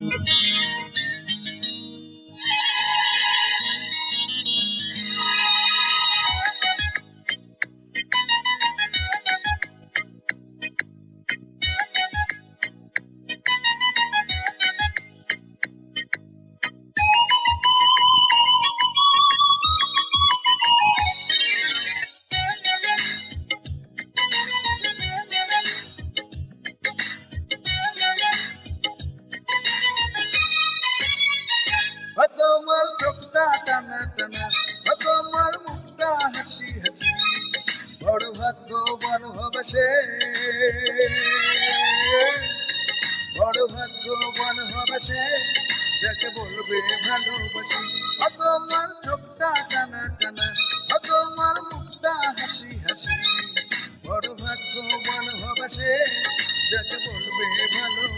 ও ভাগ্যবান হবে সে। বড় ভাগ্যবান হবে সে। যাকে বলবে ভালোবাসি। অত তোমার চোখটা টানা টানা তোমার মুখটা হাসি হাসি। বড় ভাগ্যবান হবে সে। যাকে বলবে ভালোবাসি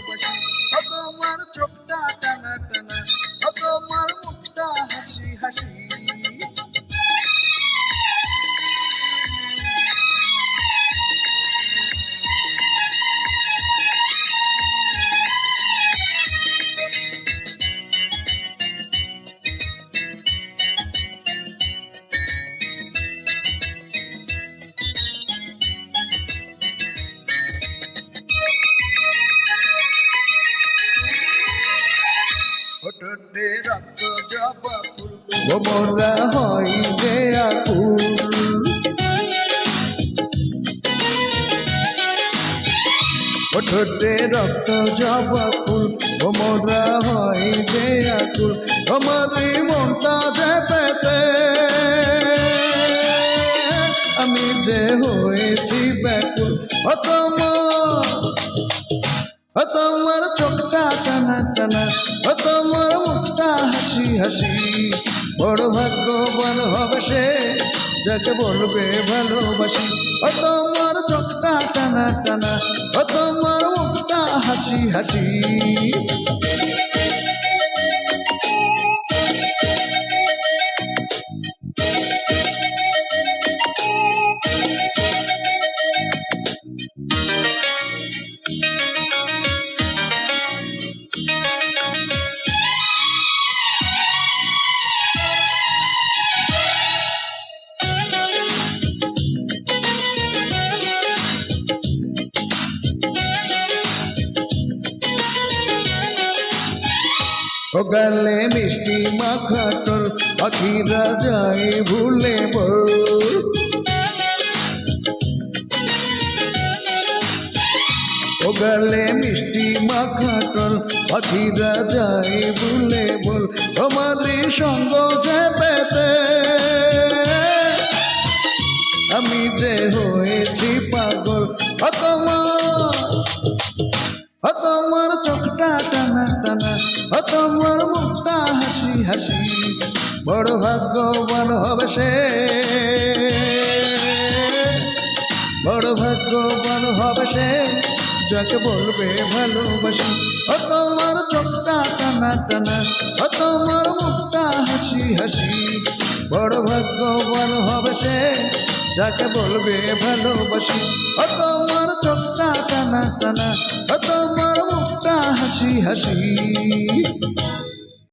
মোমরা হয় যে আকুল। রক্ত জবা ফুল মোমরা হয় যে আকুল। তোমারই মনটা যে পেতে আমি যে হয়েছি ব্যাকুল ও তোমার চোখটা টানা টানা ও মুক্তা হাসি হাসি। বড় ভাগ্যবান হবে সে যাকে বলবে ভালোবাসি। ও গালে মিষ্টি তোর পাখিরা যায় ভুলে বল। ও গালে মিষ্টি মাখাটল পাখিরা যায় ভুলে বল। তোমারই সঙ্গ যে পেতে হাসি বড় ভাগ্যবান হবে সে। বড় ভাগ্যবান হবে সে, যাকে বলবে ভালোবাসি। ও তোমার চোখটা টানা টানা, ও তোমার মুখটা হাসি হাসি। বড় ভাগ্যবান হবে সে, যাকে বলবে ভালোবাসি। ও তোমার চোখটা টানা টানা, ও তোমার মুখটা হাসি হাসি।